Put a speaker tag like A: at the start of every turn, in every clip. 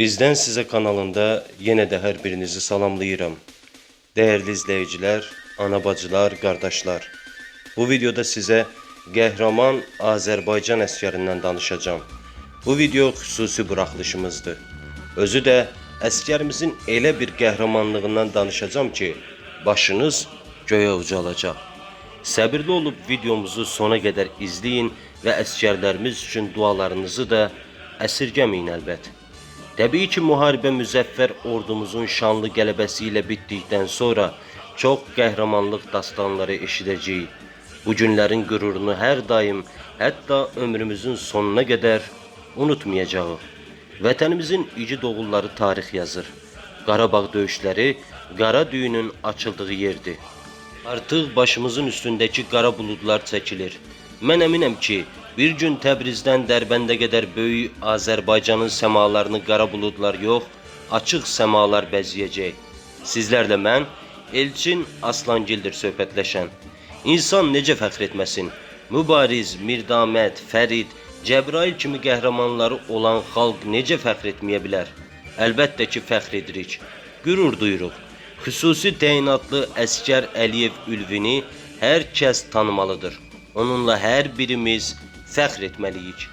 A: Bizden Size kanalında yine de her birinizi salamlayıram. Değerli izleyiciler, ana bacılar, kardeşler. Bu videoda size qəhrəman Azərbaycan əskərindən danışacağım. Bu video xüsusi buraxılışımızdır. Özü də əskərimizin elə bir qəhrəmanlığından danışacağım ki, başınız göyə ucalacaq. Səbirli olub videomuzu sona qədər izləyin və əskərlərimiz üçün dualarınızı da əsirgəməyin əlbət. Təbii ki, müharibə müzəffər ordumuzun şanlı qələbəsi ilə bitdikdən sonra çox qəhrəmanlıq dastanları eşidəcəyik. Bu günlərin qürurunu hər daim, hətta ömrümüzün sonuna qədər unutmayacağıq. Vətənimizin igid oğulları tarix yazır. Qarabağ döyüşləri qara düyünün açıldığı yerdir. Artıq başımızın üstündəki qara buludlar çəkilir. Mən əminəm ki, bir gün Təbrizdən Dərbəndə qədər böyük Azərbaycanın səmalarını qara buludlar yox, açıq səmalar bəzəyəcək. Sizlərlə mən Elçin Aslangildir söhbətləşən. İnsan necə fəxr etməsin? Mübariz, Mirdamət, Fərid, Cəbrail kimi qəhrəmanları olan xalq necə fəxr etməyə bilər? Əlbəttə ki, fəxr edirik. Qürur duyuruq. Xüsusi təyinatlı əskər Əliyev Ülvini hər kəs tanımalıdır. Onunla hər birimiz fəxr etməliyik.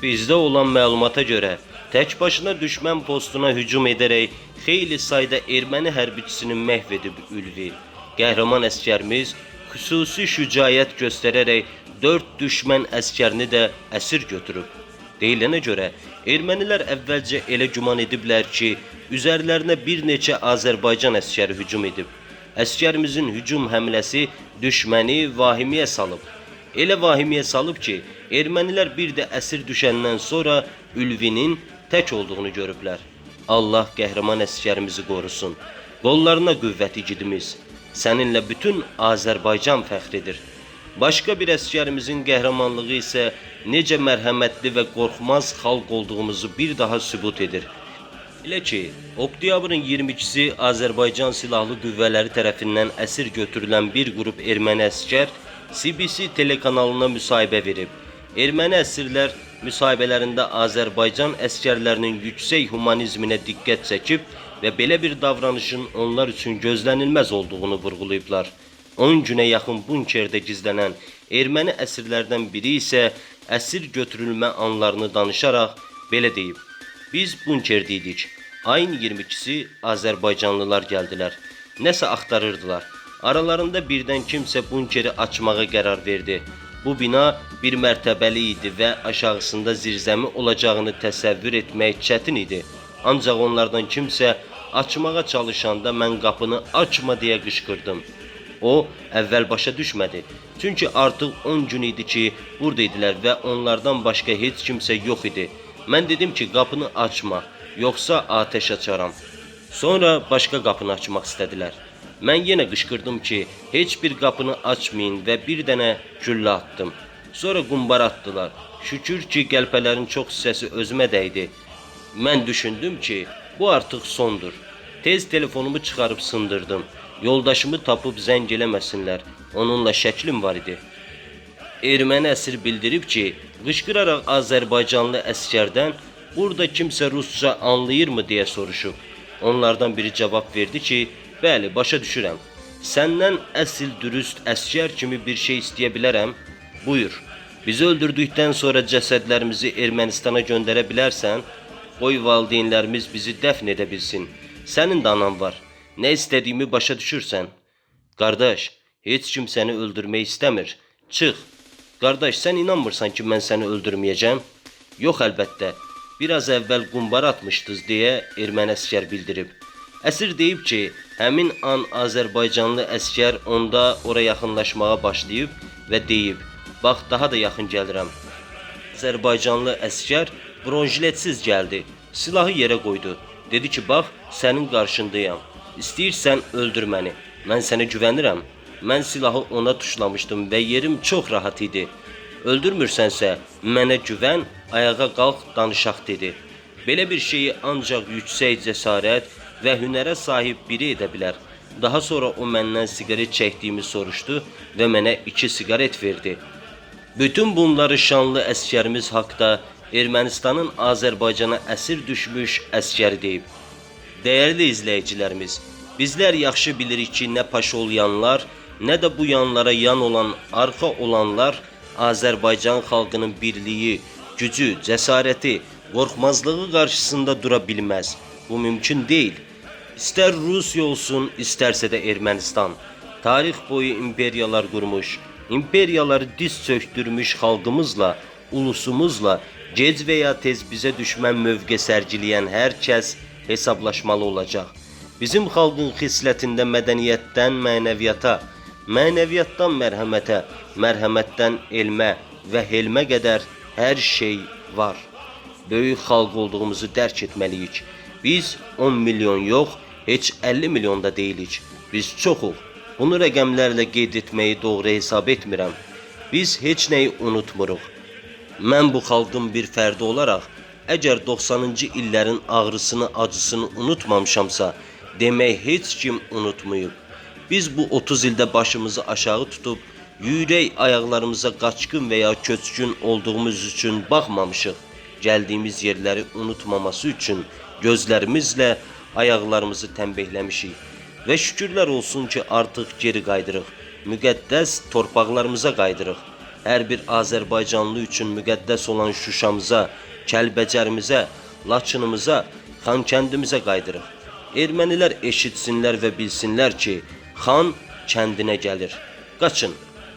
A: Bizdə olan məlumata görə tək başına düşmən postuna hücum edərək xeyli sayda erməni hərbiçisini məhv edib Ülvi. Qəhrəman əskərimiz xüsusi şücaət göstərərək 4 düşmən əskərini də əsir götürüb. Deyilənə görə ermənilər əvvəlcə elə güman ediblər ki, üzərlərinə bir neçə Azərbaycan əskəri hücum edib. Əskərimizin hücum həmləsi düşməni vahimiyə salıb. Elə vahimiyə salıb ki, ermənilər bir də əsir düşəndən sonra Ülvinin tək olduğunu görüblər. Allah qəhrəman əskərimizi qorusun. Qollarına qüvvət igidimiz. Səninlə bütün Azərbaycan fəxr edir. Başqa bir əskərimizin qəhrəmanlığı isə necə mərhəmətli və qorxmaz xalq olduğumuzu bir daha sübut edir. Elə ki, oktyabrın 22-si Azərbaycan Silahlı Qüvvələri tərəfindən əsir götürülən bir qrup erməni əskər CBC telekanalına müsahibə verib. Erməni əsirlər müsahibələrində Azərbaycan əskərlərinin yüksək humanizminə diqqət çəkib və belə bir davranışın onlar üçün gözlənilməz olduğunu vurğulayıblar. 10 günə yaxın bunkerdə gizlənən erməni əsirlərdən biri isə əsir götürülmə anlarını danışaraq belə deyib. Biz bunkerde idik. Ayın 22-si Azərbaycanlılar gəldilər. Nəsə axtarırdılar. Aralarında birdən kimsə bunkeri açmağa qərar verdi. Bu bina bir mərtəbəli idi və aşağısında zirzəmi olacağını təsəvvür etmək çətin idi. Ancaq onlardan kimsə açmağa çalışanda mən qapını açma deyə qışqırdım. O əvvəl başa düşmədi. Çünki artıq 10 gün idi ki, burada idilər və onlardan başqa heç kimsə yox idi. Mən dedim ki, qapını açma, yoxsa atəş açaram. Sonra başqa qapını açmaq istədilər. Mən yenə qışqırdım ki, heç bir qapını açmayın və bir dənə güllə atdım. Sonra qumbar atdılar. Şükür ki, qəlpələrin çox hissəsi özümə dəydi. Mən düşündüm ki, bu artıq sondur. Tez telefonumu çıxarıb sındırdım. Yoldaşımı tapıb zəng eləməsinlər. Onunla şəklim var idi. Erməni əsir bildirib ki, qışqıraraq Azərbaycanlı əskərdən burada kimsə rusca anlayırmı deyə soruşub. Onlardan biri cavab verdi ki, bəli, başa düşürəm. Səndən əsl dürüst əskər kimi bir şey istəyə bilərəm. Buyur. Bizi öldürdükdən sonra cəsədlərimizi Ermənistana göndərə bilərsən? Qoy valideynlərimiz bizi dəfn edə bilsin. Sənin də anan var. Nə istədiyimi başa düşürsən? Qardaş, heç kim səni öldürmək istəmir. Çıx. Qardaş, sən inanmırsan ki, mən səni öldürməyəcəm? Yox, əlbəttə. Biraz əvvəl qumbar atmışdınız deyə erməni əskər bildirib. Əsir deyib ki, həmin an Azərbaycanlı əskər onda ora yaxınlaşmağa başlayıb və deyib: "Bax, daha da yaxın gəlirəm." Azərbaycanlı əskər bronjiletsiz gəldi. Silahı yerə qoydu. Dedi ki, bax, sənin qarşındayam. İstəyirsən öldür məni. Mən sənə güvənirəm. Mən silahı ona tuşlamışdım və yerim çox rahat idi. Öldürmürsənsə, mənə güvən, ayağa qalx, danışaq dedi. Belə bir şeyi ancaq yüksək cəsarət və hünərə sahib biri edə bilər. Daha sonra o məndən siqaret çəkdiyimi soruşdu və mənə iki siqaret verdi. Bütün bunları şanlı əskərimiz haqda Ermənistanın Azərbaycana əsir düşmüş əskəri deyib. Değerli izleyicilerimiz, bizler yaxşı bilirik ki ne paşolyanlar ne de bu yanlara yan olan, arka olanlar Azerbaycan halkının birliği, gücü, cesareti, korkmazlığı karşısında durabilmez. Bu mümkün değil. İster Rusya olsun, isterse de Ermənistan. Tarih boyu imperiyalar kurmuş, imperiyaları diz söktürmüş halkımızla, ulusumuzla gec veya tez bize düşmən mövqe sərgiləyən hər kəs hesablaşmalı olacaq. Bizim xalqın xislətində mədəniyyətdən mənəviyyata, mənəviyyatdan mərhəmətə, mərhəmətdən elmə və helmə qədər hər şey var. Böyük xalq olduğumuzu dərk etməliyik. Biz 10 milyon yox, heç 50 milyon da deyilik. Biz çoxuq. Bunu rəqəmlərlə qeyd etməyi doğru hesab etmirəm. Biz heç nəyi unutmuruq. Mən bu xalqın bir fərdi olaraq əgər 90-cı illərin ağrısını, acısını unutmamışamsa, demək heç kim unutmayıb. Biz bu 30 ildə başımızı aşağı tutub yürək ayaqlarımıza qaçqın və ya köçkün olduğumuz üçün baxmamışıq. Gəldiyimiz yerləri unutmaması üçün gözlərimizlə ayaqlarımızı təmbihləmişik. Və şükürlər olsun ki, artıq geri qaydırıq. Müqəddəs torpaqlarımıza qaydırıq. Hər bir Azərbaycanlı üçün müqəddəs olan Şuşamıza, Kəlbəcərimizə, Laçınımıza, Xankəndimizə qaydırıq. Ermənilər eşitsinlər və bilsinlər ki, xan kəndinə gəlir. Qaçın.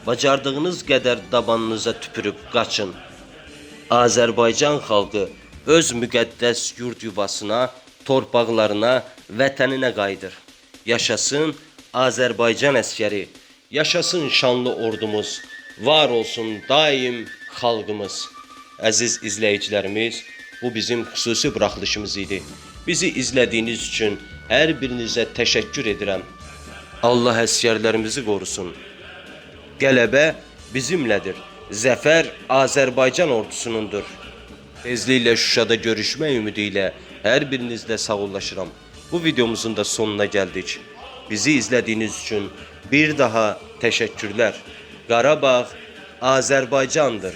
A: Bacardığınız qədər dabanınıza tüpürüb qaçın. Azərbaycan xalqı öz müqəddəs yurd yuvasına, torpaqlarına, vətəninə qayıdır. Yaşasın Azərbaycan əskəri, yaşasın şanlı ordumuz, var olsun daim xalqımız. Əziz izləyicilərimiz, bu bizim xüsusi buraxılışımız idi. Bizi izlədiyiniz üçün hər birinizə təşəkkür edirəm. Allah əskərlərimizi qorusun. Qələbə bizimlədir. Zəfər Azərbaycan ordusunundur. Tezliklə Şuşada görüşmək ümidi ilə hər birinizlə sağollaşıram. Bu videomuzun da sonuna gəldik. Bizi izlədiyiniz üçün bir daha təşəkkürlər. Qarabağ Azərbaycandır.